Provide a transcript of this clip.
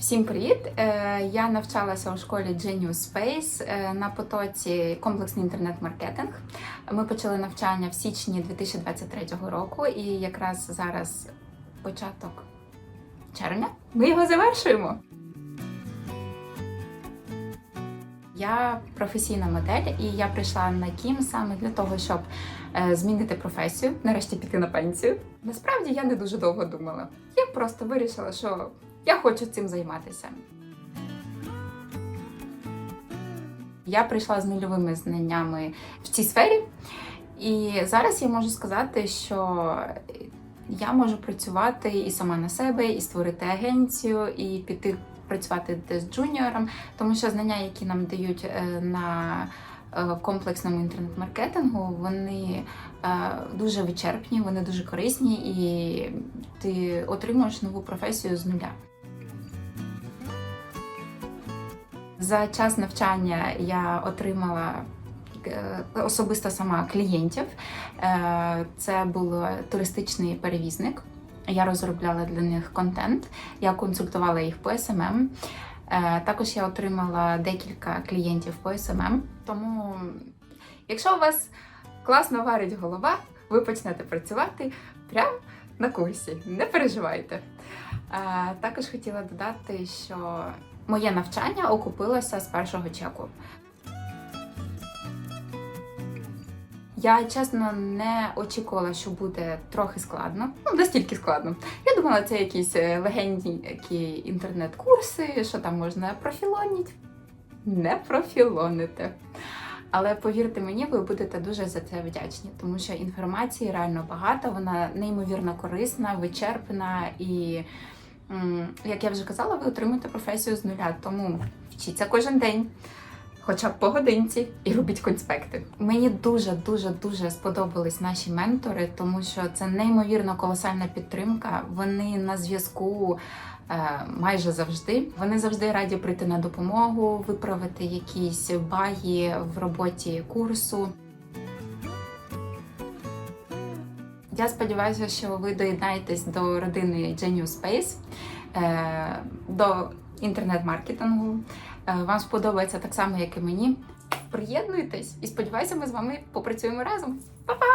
Всім привіт! Е, Я навчалася у школі Genius Space е, на потоці комплексний інтернет-маркетинг. Ми почали навчання в січні 2023 року, і якраз зараз початок червня. Ми його завершуємо. Я професійна модель, і я прийшла на Кім саме для того, щоб е, змінити професію, нарешті піти на пенсію. Насправді я не дуже довго думала. Я просто вирішила, що я хочу цим займатися. Я прийшла з нульовими знаннями в цій сфері, і зараз я можу сказати, що я можу працювати і сама на себе, і створити агенцію, і піти працювати десь джуніором, тому що знання, які нам дають е, на е, комплексному інтернет-маркетингу, вони е, дуже вичерпні, вони дуже корисні, і ти отримуєш нову професію з нуля. За час навчання я отримала е, особисто сама клієнтів. Е, Це був туристичний перевізник. Я розробляла для них контент, я консультувала їх по SMM. Е, Також я отримала декілька клієнтів по SMM. Тому, якщо у вас класно варить голова, ви почнете працювати прямо на курсі. Не переживайте. Також хотіла додати, що моє навчання окупилося з першого чеку. Я чесно не очікувала, що буде трохи складно. Ну, настільки складно. Я думала, це якісь е, легенді які інтернет-курси, що там можна профілонити. Не профілоните. Але повірте мені, ви будете дуже за це вдячні, тому що інформації реально багато, вона неймовірно корисна, вичерпна і, як я вже казала, ви отримуєте професію з нуля. Тому вчіться кожен день, хоча б по годинці, і робіть конспекти. Мені дуже дуже дуже сподобались наші ментори, тому що це неймовірно колосальна підтримка. Вони на зв'язку. е, Майже завжди вони завжди раді прийти на допомогу, виправити якісь баги в роботі курсу. Я сподіваюся, що ви доєднаєтесь до родини Genius Space, е, до інтернет-маркетингу. Е, Вам сподобається так само, як і мені. Приєднуйтесь і сподіваюся, ми з вами попрацюємо разом. Па-па!